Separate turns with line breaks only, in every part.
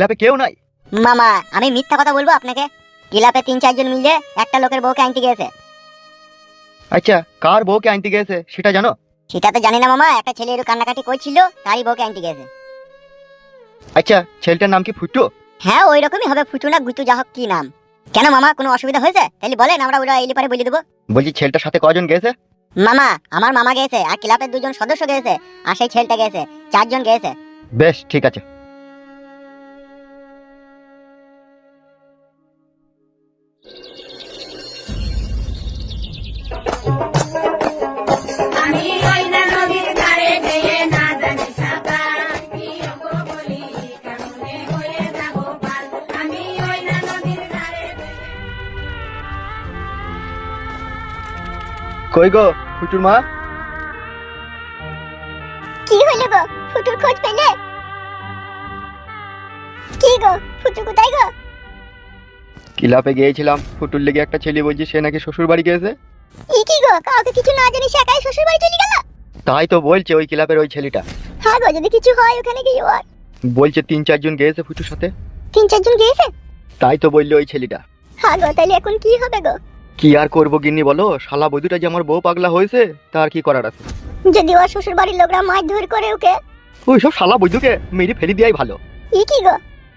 ক্লাবে কেউ নাই।
মামা আমি মিথ্যা কথা বলব আপনাকে? ক্লাবে তিন চারজন মিলে একটা লোকের বউকে আনতে গিয়েছে।
আচ্ছা কার বউকে আনতে গেছে সেটা জানো?
সেটা তো জানি না মামা একটা ছেলে একটু কান্নাকাটি করছিল তারই বউকে আনতে গিয়েছে।
আচ্ছা ছেলেটার নাম কি ফুটু?
হ্যাঁ ওই রকমই হবে ফুটু না গুটু যা হোক কি নাম। কেন মামা কোনো অসুবিধা হয়েছে? তাহলে বলেন আমরা ওরা এলি পারে বলে দেবো।
বলছি ছেলেটার সাথে কজন গেছে
মামা আমার মামা গেছে আর ক্লাবের দুজন সদস্য গেছে আর সেই ছেলেটা গেছে চারজন গেছে
বেশ ঠিক আছে। কই গো ফুটুর মা?
কি হলো গো ফুটুর খোঁজ পেলে? কি গো ফুটু কোথায় গো?
ক্লাবে গিয়েছিলাম ফুটুর লেগে একটা ছেলে বলছি সে নাকি শ্বশুর বাড়ি গেছে?
ই কি গো কাউকে কিছু না জানি একাই শ্বশুর বাড়ি চলে গেল?
তাই তো বলছে ওই ক্লাবের ওই ছেলেটা।
হ্যাঁ গো যদি কিছু হয় ওখানে গিয়ে
বলছে তিন চারজন গেছে ফুটুর সাথে।
তিন চারজন গিয়েছে?
তাই তো বলল ওই ছেলেটা।
হ্যাঁ গো তাহলে এখন কি হবে গো?
কি আর করব গিন্নি বলো? শালা বধুটা যে আমার বউ পাগলা হয়েছে তার কি করার আছে?
যদি ওর শ্বশুর বাড়ির লোকরা মাছ ধর করে ওকে?
ওই সব শালা বধুকে মেরে ফেলে দেওয়াই ভালো।
ই কি গো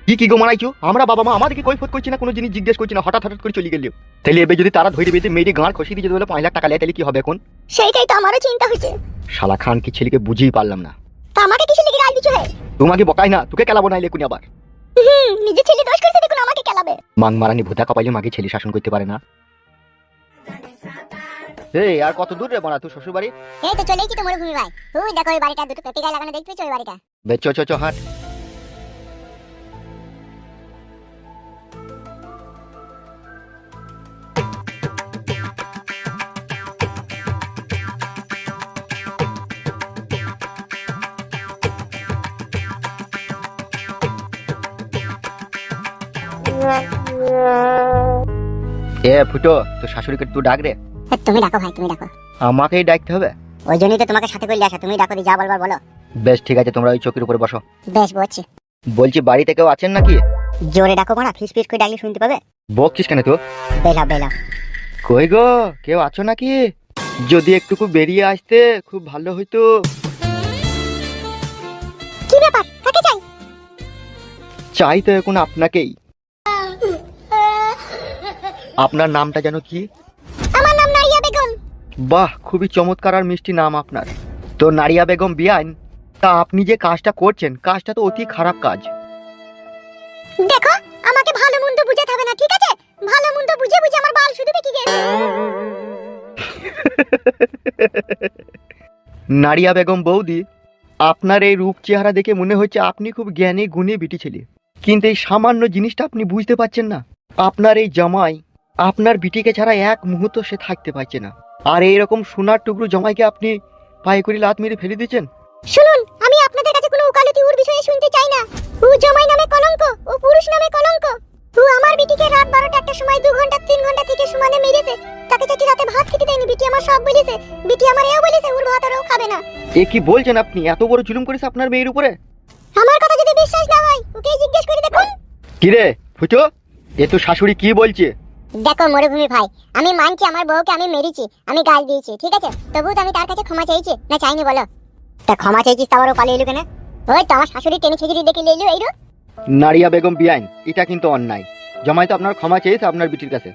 কি কি গো মারাইছো? আমরা বাবা মা আমাদেরকে কৈফত করছি না কোনো জিনিস জিজ্ঞেস করছি না? হঠাৎ হঠাৎ করে চলে গেলিও তাহলে এবার যদি তারা ধরে বেঁধে মেয়েটি গাঁড় খসিয়ে দিয়ে বলে পাঁচ লাখ টাকা নেয় তাহলে কি হবে এখন?
সেইটাই তো আমারও চিন্তা হচ্ছে।
শালা খান কি ছেলেকে বুঝেই পারলাম না।
তা আমাকে কিছু লেগে গাল দিচ্ছ হে
তোমাকে বকাই না তোকে কেলাবো না এলেকুনি আবার।
হুম নিজে ছেলে দোষ করছে দেখুন আমাকে কেলাবে।
মাং মারানি ভূতা কপাইলে মাকে ছেলে শাসন করতে পারে না। এই আর কত দূর রে বানা তুই শ্বশুর বাড়ি
এই তো চলেই কি তো মরুভূমি ভাই। ওই দেখো ওই বাড়িটা দুটো পেঁপে গায়ে লাগানো দেখতে ওই বাড়িটা?
বে চ চ চ হাট। এ ফুটো তোর শাশুড়িকে তুই ডাক রে।
তুমি ডাকো ভাই তুমি ডাকো।
আমাকেই ডাকতে হবে?
ওই জন্যই তো তোমাকে সাথে করে আসা তুমি ডাকো যা বলবার বলো।
বেশ ঠিক আছে তোমরা ওই চৌকির উপরে বসো।
বেশ বলছি।
বলছি বাড়িতে কেউ আছেন নাকি?
জোরে ডাকো মারা ফিস ফিস করে ডাকলে শুনতে পাবে?
বকছিস কেন তো
বেলা বেলা
কই গো কেউ আছো নাকি? যদি একটুকু বেরিয়ে আসতে খুব ভালো হইতো।
কি ব্যাপার? কাকে চাই?
চাই তো এখন আপনাকেই। আপনার নামটা যেন কি?
আমার নাম নারিয়া বেগম।
বাহ খুবই চমৎকার আর মিষ্টি নাম আপনার। তো নারিয়া বেগম বিয়ান তা আপনি যে কাজটা করছেন কাজটা তো অতি খারাপ কাজ।
দেখো আমাকে ভালো মন্দ বুঝাতে হবে না ঠিক আছে? ভালো মন্দ বুঝে বুঝে আমার বাল শুধু বেঁকে গেছে।
নারিয়া বেগম বৌদি আপনার এই রূপ চেহারা দেখে মনে হচ্ছে আপনি খুব জ্ঞানী গুণী বিটি ছেলে। কিন্তু এই সামান্য জিনিসটা আপনি বুঝতে পারছেন না। আপনার এই জামাই আপনার বিটিকে ছাড়া এক মুহূর্ত সে থাকতে পারছে না। আর এইরকম সোনার টুকরো জমাইকে আপনি পায়ে করে লাত মেরে ফেলে দিচ্ছেন
শুনুন আমি আপনাদের কাছে কোনো উকালতি ওর বিষয়ে শুনতে চাই না। ও জামাই নামে কলঙ্ক ও পুরুষ নামে কলঙ্ক। ও আমার বিটিকে রাত বারোটা একটা সময় দু ঘণ্টা তিন ঘণ্টা থেকে সমানে মেরেছে। তাকে চাটি রাতে ভাত খেতে দেয়নি বিটি আমার সব বলেছে। বিটি আমার এও বলেছে ওর ভাত আর ও খাবে না।
এ কি বলছেন আপনি? এত বড় জুলুম করেছে আপনার মেয়ের উপরে?
আমার কথা যদি বিশ্বাস না হয় ওকে জিজ্ঞেস করে দেখুন।
কি রে ফুটো এ তো শাশুড়ি কি বলছে?
দেখো মরুভূমি ভাই, আমি মানছি, আমার বউকে আমি মেরেছি, আমি গাল দিয়েছি, ঠিক আছে? তবুও তো আমি তার কাছে ক্ষমা চাইছি, না চাইনি বলো? তা ক্ষমা চাইছিস তা আবারও পালিয়ে এলো কেন? ওই তো আমার শাশুড়ি টেনে ছেঁচড়ি দেখে লেলো এইরো
নারিয়া বেগম বিয়াইন এটা কিন্তু অন্যায়। জামাই তো আপনার ক্ষমা চেয়েছে আপনার বিটির কাছে।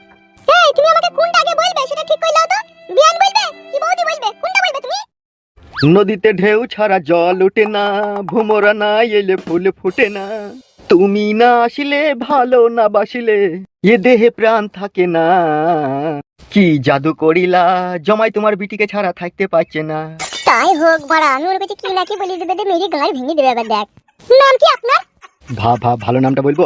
নদীতে ঢেউ ছাড়া জল ওঠে না ভুমরা না এলে ফুল ফোটে না। তুমি না আসিলে ভালো না বাসিলে এ দেহে প্রাণ থাকে না। কি জাদু করিলা জমাই তোমার বিটিকে ছাড়া থাকতে পারছে না।
তাই হোক বাড়া আমি ওর কাছে কি না কি বলি দেবে দে মেরি গাঁড় ভেঙে দেবে এবার দেখ। নাম কি আপনার?
ভা ভা ভালো নামটা বলব?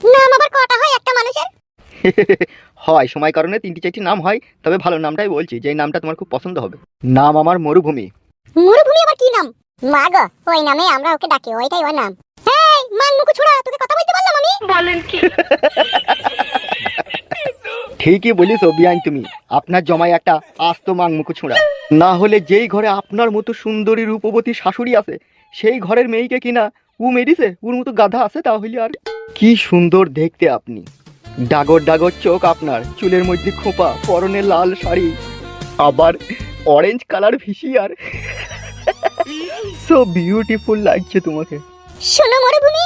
নাম আবার কটা হয় একটা মানুষের?
হয় সময় কারণে তিনটি চারটি নাম হয় তবে ভালো নামটাই বলছি যে নামটা তোমার খুব পছন্দ হবে। নাম আমার মরুভূমি।
মরুভূমি আবার কি নাম? মা গো ওই নামে আমরা ওকে ডাকি ওইটাই ওর নাম। এই মান মুখ ছোড়া তোকে কথা বলতে পারলাম আমি?
বলেন কি?
ঠিকই বলিস অভিয়ান তুমি আপনার জমাই একটা আস্ত মাং মুখ ছুঁড়া। না হলে যেই ঘরে আপনার মতো সুন্দরী রূপবতী শাশুড়ি আছে সেই ঘরের মেয়েকে কিনা ও মেরিছে ওর মতো গাধা আছে তাহলে আর কি সুন্দর দেখতে আপনি। ডাগর ডাগর চোখ আপনার চুলের মধ্যে খোপা পরনে লাল শাড়ি আবার অরেঞ্জ কালার ভিসিয়ার সো বিউটিফুল লাগছে তোমাকে।
শোনো মরুভূমি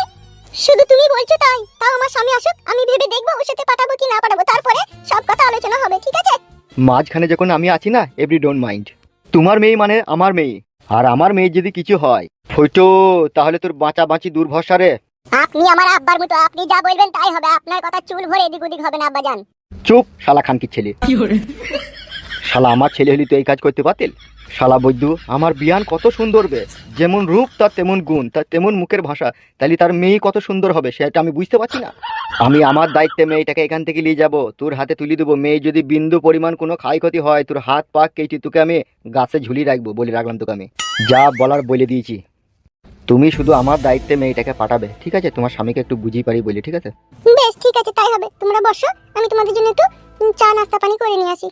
শুধু তুমি বলছো তাই। তাও আমার স্বামী আসুক আমি ভেবে দেখব ওর সাথে পাঠাবো কি না পাঠাবো। তারপরে সব কথা আলোচনা হবে ঠিক আছে?
মাঝখানে যখন আমি আছি না এভরি ডোন্ট মাইন্ড। তোমার মেয়ে মানে আমার মেয়ে। আর আমার মেয়ে যদি কিছু হয় ফটো তাহলে তোর বাঁচা বাঁচি দুর্ভরসা রে।
আপনি আমার আব্বার মতো আপনি যা বলবেন তাই হবে। আপনার কথা চুল ভরে এদিক ওদিক হবে না আব্বা জান
চুপ শালা খানকির ছেলে। শালা আমার ছেলে হলি তো এই কাজ করতে পারতেন শালা বৈদ্য, আমার বিয়ান কত সুন্দর বে। যেমন রূপ, তার তেমন গুণ, তার তেমন মুখের ভাষা। তাহলে তার মেয়ে কত সুন্দর হবে, সেটা আমি বুঝতে পারছি না। আমি আমার দায়িত্বে মেয়েটাকে এখান থেকে নিয়ে যাব। তোর হাতে তুলে দেবো। মেয়ে যদি বিন্দু পরিমাণ কোনো ক্ষয়ক্ষতি হয়, তোর হাত পা কেটে তোকে আমি গাছে ঝুলিয়ে রাখব বলে রাখলাম তোকে আমি। যা বলার বলে দিয়েছি। তুমি শুধু আমার দায়িত্বে মেয়েটাকে পাঠাবে, ঠিক আছে? তোমার স্বামীকে একটু বুঝিয়ে পারি বলে, ঠিক আছে?
বেশ, ঠিক আছে, তাই হবে। তোমরা বসো। আমি তোমাদের জন্য একটু চা নাস্তা পানি করে নিয়ে আসি।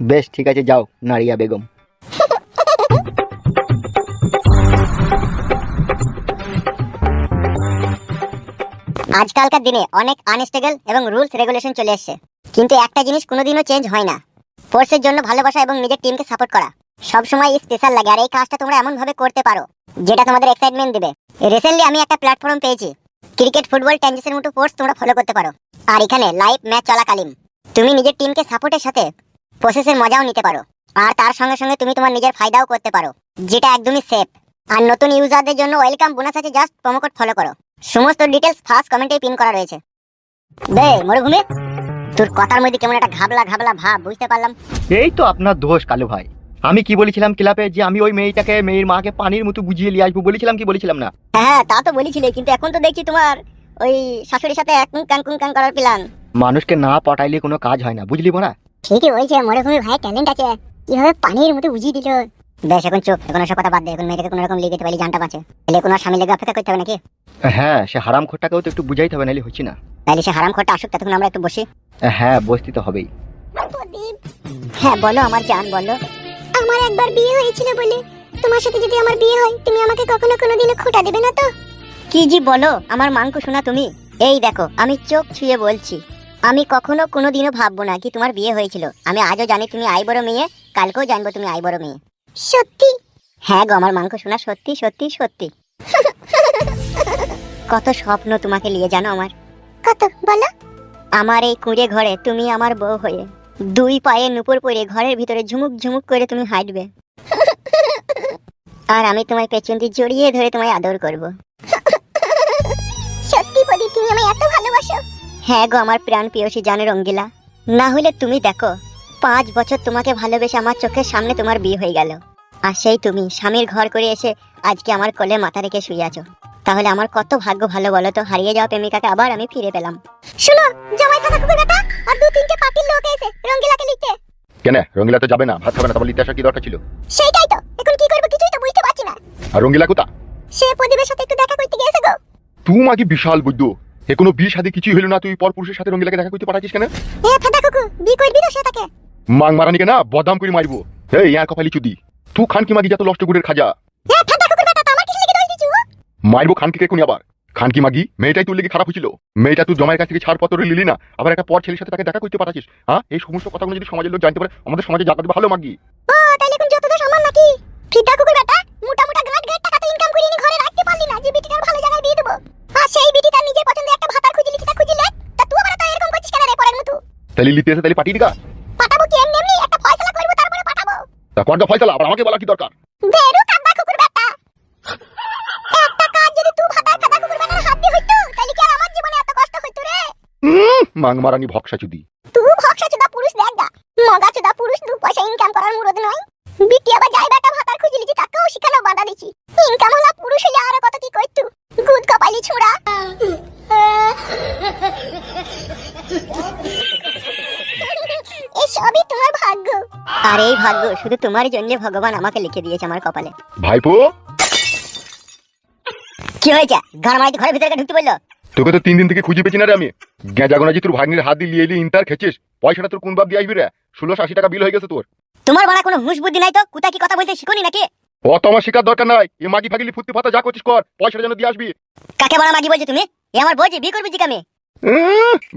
বেশ, ঠিক আছে, যাও নারিয়া বেগম।
আজকালকার দিনে অনেক আনস্টেবল এবং রুলস রেগুলেশন চলে এসেছে। কিন্তু একটা জিনিস কোনোদিনও চেঞ্জ হয় না। ফোর্সের জন্য ভালোবাসা এবং নিজের টিমকে সাপোর্ট করা। সবসময় স্পেশাল লাগে, আর এই কাজটা তোমরা এমন ভাবে করতে পারো, যেটা তোমাদের এক্সাইটমেন্ট দেবে। রিসেন্টলি আমি একটা প্ল্যাটফর্ম পেয়েছি। ক্রিকেট ফুটবল টেনিসের মতো কোর্স তোমরা ফলো করতে পারো। আর এখানে লাইভ ম্যাচ চলাকালীন। তুমি নিজের টিমকে সাপোর্টের সাথে প্রসেসের মজাও নিতে পারো। আর তার সঙ্গে সঙ্গে তুমি তোমার নিজের ফায়দাও করতে পারো যেটা একদমই সেফ আর নতুন ইউজারদের জন্য ওয়েলকাম বোনাস আছে জাস্ট প্রোমোকোড ফলো করো। সমস্ত ডিটেলস ফার্স্ট কমেন্টে পিন করা রয়েছে। বে মরুভূমি তোর কথার মধ্যে কেমন একটা ঘাবলা ঘাবলা ভাব বুঝতে পারলাম?
এই তো আপনার দোষ কালু ভাই। আমি কি বলেছিলাম ক্লাবে যে আমি ওই মেয়েটাকে মেয়ের মাকে পানির মতো বুঝিয়ে নিয়ে আসব বলেছিলাম কি বলেছিলাম না?
হ্যাঁ তা তো বলেছিলে কিন্তু এখন তো দেখছি তোমার ওই শাশুড়ির সাথে কুং কাং কুং কাং করার প্ল্যান
মানুষকে না পটাইলে কোনো কাজ হয় না বুঝলি বোনা?
ঠিকই বলছে মরুভূমি ভাই ট্যালেন্ট আছে। কীভাবে পানির মতো বুঝিয়ে দিল? বেশ এখন চুপ এখন ওসব কথা বাদ দে এখন মেয়েটাকে কোনো রকম লিখে দিতে পারলি জানটা বাঁচে। তাহলে কোনো স্বামী লেগে অপেক্ষা করতে হবে নাকি?
হ্যাঁ সে হারাম খোরটাকেও তো একটু বুঝাইতে হবে নাহলে হচ্ছে না।
তাহলে সে হারাম খোরটা আসুক ততক্ষণ আমরা একটু বসি।
হ্যাঁ বসতে তো হবেই।
হ্যাঁ বলো আমার জান বলো। আমার একবার বিয়ে হয়েছিল বলে। তোমার সাথে যদি আমার বিয়ে হয় তুমি আমাকে কখনো কোনো কোনোদিনও খোটা দেবে না তো? কি জি বলো আমার মাংক শোনা তুমি। এই দেখো আমি চোখ ছুঁয়ে বলছি। আমি কখনো কোনো দিনও ভাববো না কি তোমার বিয়ে হয়েছিল। আমি আজও জানি তুমি আই বড় মেয়ে কালকেও জানব তুমি আই বড় মেয়ে। সত্যি? হ্যাঁ গো আমার মাংস শোনা সত্যি সত্যি সত্যি। কত স্বপ্ন তোমাকে নিয়ে জানো আমার। কত বলো। আমার এই কুঁড়ে ঘরে তুমি আমার বউ হয়ে দুই পায়ে নুপুর পরে ঘরের ভিতরে ঝুমুক ঝুমুক করে তুমি হাঁটবে। আর আমি তোমায় পেছন দিয়ে জড়িয়ে ধরে তোমায় আদর করব। সত্যি পদি তুমি আমায় এত ভালোবাসো। হ্যাঁ গো আমার প্রাণ প্রিয়সী জানে রঙ্গিলা না হলে তুমি দেখো পাঁচ বছর তোমাকে ভালোবেসে আমার চোখের সামনে তোমার বিয়ে হয়ে গেল। আর সেই তুমি স্বামীর ঘর করে এসে আজকে আমার কোলে মাথা রেখে শুয়ে আছো। তাহলে আমার কত ভাগ্য ভালো বলো তো হারিয়ে যাওয়া প্রেমিকাকে আবার আমি ফিরে পেলাম। শুনো জামাই থাকা কুকুর বেটা আর দু তিনটে পার্টির লোক এসে রঙ্গিলাকে লিখতে।
কেন রঙ্গিলা তো যাবে না ভাত খাবে না তারপর লিতে আসার কি দরকার ছিল?
সেইটাই তো এখন কি করব কিছুই তো বুঝতে পারছি না।
আর রঙ্গিলা কোথা
সে প্রদীপের সাথে একটু দেখা করতে গিয়েছে গো।
তুই মাকে বিশাল বুদ্ধ এ কোনো বিয়ে সাথে কিছুই হলো না তুই পর পুরুষের সাথে রঙ্গিলাকে দেখা করতে পারাছিস কেন?
এ ফাটা কুকু বি করবি না সে তাকে।
মাং মারানিকে না বদাম করে মারবো। এই ইয়ার কপালি চুদি। তুই খানকি মাগি যা তো লষ্ট গুড়ের খাজা।
এ ফাটা কুকুর বেটা আমার কিছু লেগে দোষ দিছু
মারবো খানকিকে কোনি আবার? খানকি মাগি? মেয়েটাই তোর লেগে খারাপ হয়েছিল। মেয়েটা তুই জমায়ের কাছ থেকে ছাড়পত্র লিলি না। আবার একটা পর ছেলের সাথে তাকে দেখা করতে পারাছিস হ্যাঁ? এই সমস্ত কথাগুলো যদি সমাজের লোক জানতে পারে আমাদের সমাজে জাগাতে ভালো মাগি।
ও তাইলে এখন যত দোষ আমার নাকি? ফিটা কুকুর বেটা মোটা মোটা গাঁট গাঁট টাকা তো ইনকাম করে নি ঘরে রাখতে পারলি না যে বিটিটার
তাহলে লিতে এসে তাহলে পাঠিয়ে দিকা
পাঠাবো কি? এমনি এমনি একটা ফয়সালা করব তারপরে পাঠাবো।
তা কর্দা ফয়সালা আবার আমাকে বলা কি দরকার?
বেরু কাদা কুকুর বেটা। একটা কাজ যদি তুই ভাতার কাদা কুকুর বেটার হাত দিয়ে হইতো তাহলে কি আর আমার জীবনে এত কষ্ট হইতো রে?
মাং মারানি ভক্সা চুদি
তুই ভক্সা চুদা পুরুষ দেখ গা। মগা চুদা পুরুষ দু পয়সা ইনকাম করার মুরদ নয়। বিটি আবার যাই বেটা ভাতার খুঁজে লিছি তাকেও শিখানো বাধা দিছি। ইনকাম হলা পুরুষ হইলে আরও কত কি করতু গুদ কপালি ছুড়া। এই সবই তোমার ভাগ্য। আর এই ভাগ্য শুধু তোমার জন্য ভগবান আমাকে লিখে দিয়েছে আমার কপালে।
ভাইপো?
কি হয়েছে? গান মারাইতে ঘরের ভিতরে ঢুকতে বলল?
তোকে তো তিন দিন থেকে খুঁজে পেছি না রে আমি। তোর ভাগ্নির হাত দিয়ে এলি ইন্টার খেছিস পয়সাটা তোর কোন বাপ দিয়ে আসবি রে? ষোলোশো আশি টাকা বিল হয়ে গেছে তোর।
তোমার বড় কোনো হুঁশ বুদ্ধি নাই তো? কোথা কি কথা বলতে শিখুনি নাকি?
অত আমার শিকার দরকার নাই। এ মাগি ফাগিলি ফুর্তি ফাতা যা করছিস কর পয়সাটা যেন দিয়ে আসবি।
কাকে বড় মাগি বলছো তুমি? এ আমার বলছি বিয়ে করবি জিকামে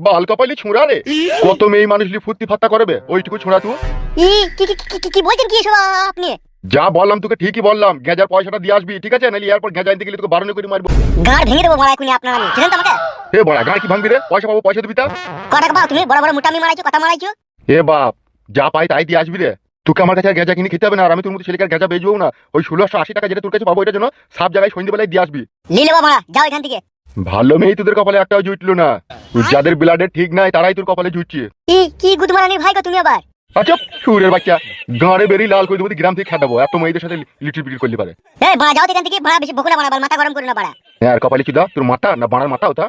বাল কপালি ছুঁড়া রে। কত মেয়ে মানুষলি ফুর্তি ফাত্তা করবে ওইটুকু ছুঁড়া তুই?
ই কি কি- কি- কি- বলছেন কি এসব আপনি?
যা বললাম তোকে ঠিকই বললাম গেজার পয়সাটা দিয়ে আসবি ঠিক আছে? নাহলে এরপর গেজা আনতে গেলে তোকে বারণ করে মারবো।
গাঁড় ভেঙে দেবো মারা এখুনি আপনার আমি চিনেন তো আমাকে?
এ বড়া গাড়ি কি ভাঙবি রে? পয়সা পাবো পয়সা দিবি তা?
ক টাকা পাও? তুমি বড় বড় মোটামি মারাইছো কথা মারাইছো?
এ বাপ যা পাই তাই দিয়ে আসবি রে। তোকে আমার কাছে গেজা কিনে খেতে হবে না আর আমি তোর মতো ছেলেকে গেজা বেচবো না। ওই ষোলোশো আশি টাকা যেটা তোর কাছে পাবো এটার জন্য সব জায়গায় সন্ধ্যেবেলায় দিয়ে আসবি।
লিলে বাবা যাও এখান থেকে।
ভালো মেয়ে তোদের কপালে একটাও জুটলো না। যাদের ব্লাডের ঠিক নাই তারাই তোর কপালে জুটছে।
কি কি গুদমারানির ভাই গো তুমি আবার?
আচ্ছা সুরের বাচ্চা গাঁড়ে বেরিয়ে লাল করে দেবো গ্রাম থেকে খেটাবো এত মেয়েদের সাথে লিটিল বিটিল করলে পারে।
এই বাড়া যাও এখান থেকে বাড়া বেশি বকুনা বাড়া মাথা গরম করে না বাড়া।
হ্যাঁ আর কপালে চুদা তোর মাথা না বাড়ার মাথা ওটা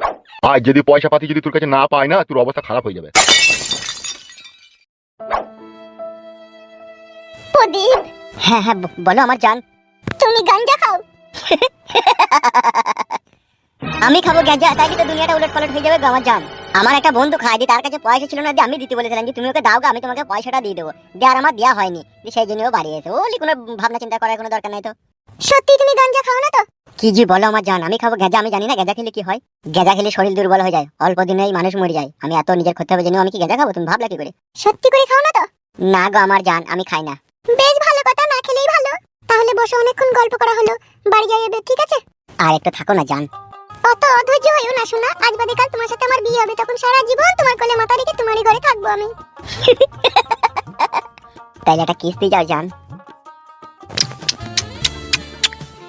আর যদি পয়সা পাতি যদি তোর কাছে না পায় না তোর অবস্থা খারাপ হয়ে যাবে।
প্রদীপ। হ্যাঁ হ্যাঁ বলো আমার জান। তুমি গাঞ্জা খাও। আমি খাব গাঁজা তাই তো দুনিয়াটা উলট পালট হয়ে যাবে গো আমার জান। আমার একটা বন্ধু খায় দি তার কাছে পয়সা ছিল না দিয়ে আমি দিতে বলেছিলাম যে তুমি ওকে দাও আমি তোমাকে পয়সাটা দিয়ে দেবো। দিয়ে আর আমার দেওয়া হয়নি দিয়ে সেই জন্য ও বাড়ি এসে ওলি কোনো ভাবনা চিন্তা করার কোনো দরকার নাই তো। সত্যি তুমি গাঞ্জা খাও না তো? কি জি বলো আমার জান আমি খাব গেজা আমি জানি না গেজা খেলে কি হয়। গেজা খেলে শরীর দুর্বল হয়ে যায় অল্প দিনেই মানুষ মরে যায়। আমি এত নিজের করতে হবে জেনেও আমি কি গেজা খাব তুমি ভাবলা কি করে? সত্যি করে খাও না তো? না গো আমার জান আমি খাই না। বেশ ভালো কথা না খেলেই ভালো। তাহলে বসে অনেকক্ষণ গল্প করা হলো। বাড়ি যাই এবার ঠিক আছে? আর একটু থাকো না জান। অত অধৈর্য হইও না শোনা আজ বাদে কাল তোমার সাথে আমার বিয়ে হবে তখন সারা জীবন তোমার কোলে মাথা রেখে তোমারই ঘরে থাকব আমি। তাইলে একটা কিস দিয়ে যাও জান।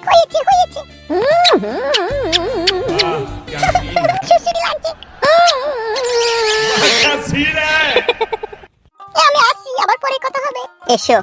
হয়েছে হয়েছে। সুশ্রী লাগছে আমি আসি আবার পরে কথা হবে। এসো।